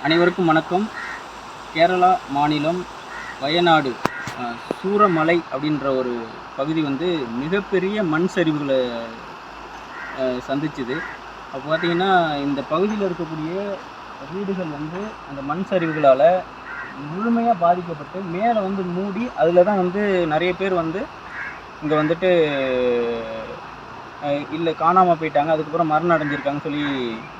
அனைவருக்கும் வணக்கம். கேரளா மாநிலம் வயநாடு சூரமலை அப்படின்ற ஒரு பகுதி வந்து மிகப்பெரிய மண் சரிவுகளை சந்திச்சுது. அப்போ பார்த்தீங்கன்னா இந்த பகுதியில் இருக்கக்கூடிய வீடுகள் வந்து அந்த மண் சரிவுகளால் முழுமையாக பாதிக்கப்பட்டு மேலே வந்து மூடி அதில் தான் வந்து நிறைய பேர் வந்து இங்கே வந்துட்டு இல்லை காணாமல் போயிட்டாங்க. அதுக்கப்புறம் மரணம் அடைஞ்சிருக்காங்கன்னு சொல்லி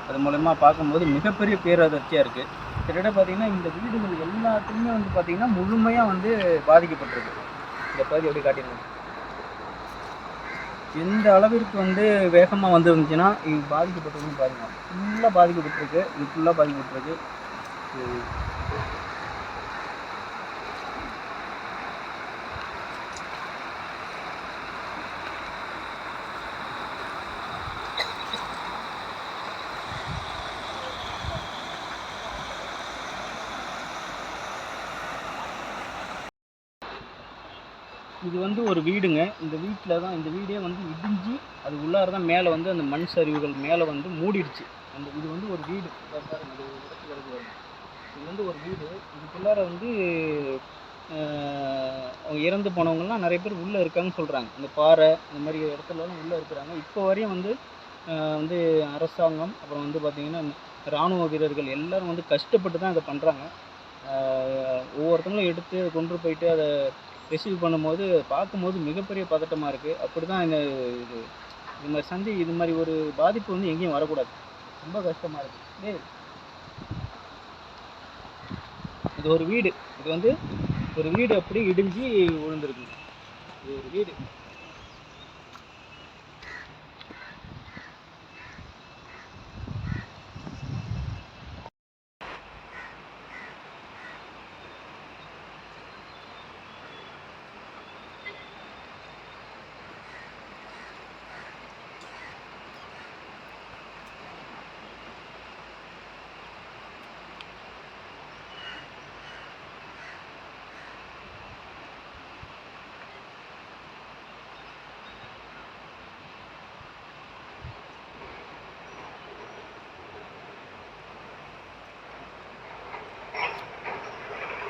அது மூலயமா பார்க்கும்போது மிகப்பெரிய பேரதிர்ச்சியாக இருக்குது கிட்டத்தட்ட பார்த்தீங்கன்னா இந்த வீடுகள் எல்லாத்துக்குமே வந்து பார்த்தீங்கன்னா முழுமையாக வந்து பாதிக்கப்பட்டிருக்கு. இந்த பகுதி எப்படி காட்டியிருக்காங்க? எந்த அளவிற்கு வந்து வேகமாக வந்து இருந்துச்சுன்னா இது பாதிக்கப்பட்டிருக்குன்னு பாருங்க. ஃபுல்லாக பாதிக்கப்பட்டிருக்கு. இது ஃபுல்லாக பாதிக்கப்பட்டிருக்கு. இது வந்து ஒரு வீடுங்க. இந்த வீட்டில் தான் இந்த வீடே வந்து இடிஞ்சு அது உள்ளார தான் மேலே வந்து அந்த மண் சரிவுகள் மேலே வந்து மூடிடுச்சு. அந்த இது வந்து ஒரு வீடு. பாருங்க இது இது வந்து ஒரு வீடு. இதுக்குள்ளார வந்து இறந்து போனவங்கலாம் நிறைய பேர் உள்ளே இருக்காங்கன்னு சொல்கிறாங்க இந்த பாறை இந்த மாதிரி இடத்துலலாம் உள்ளே இருக்கிறாங்க. இப்போ வரையும் வந்து வந்து அரசாங்கம் அப்புறம் வந்து பார்த்திங்கன்னா இராணுவ வீரர்கள் எல்லோரும் வந்து கஷ்டப்பட்டு தான் இதை பண்ணுறாங்க ஒவ்வொருத்தங்களும் எடுத்து கொண்டு போயிட்டு அதை ரிசீவ் பண்ணும்போது பார்க்கும்போது மிகப்பெரிய பதட்டமாக இருக்குது அப்படி தான் இந்த இது இது மாதிரி சந்தி இது மாதிரி ஒரு பாதிப்பு வந்து எங்கேயும் வரக்கூடாது. ரொம்ப கஷ்டமாக இருக்குது இது ஒரு வீடு. இது வந்து ஒரு வீடு அப்படி இடிஞ்சு விழுந்திருக்கு. இது ஒரு வீடு.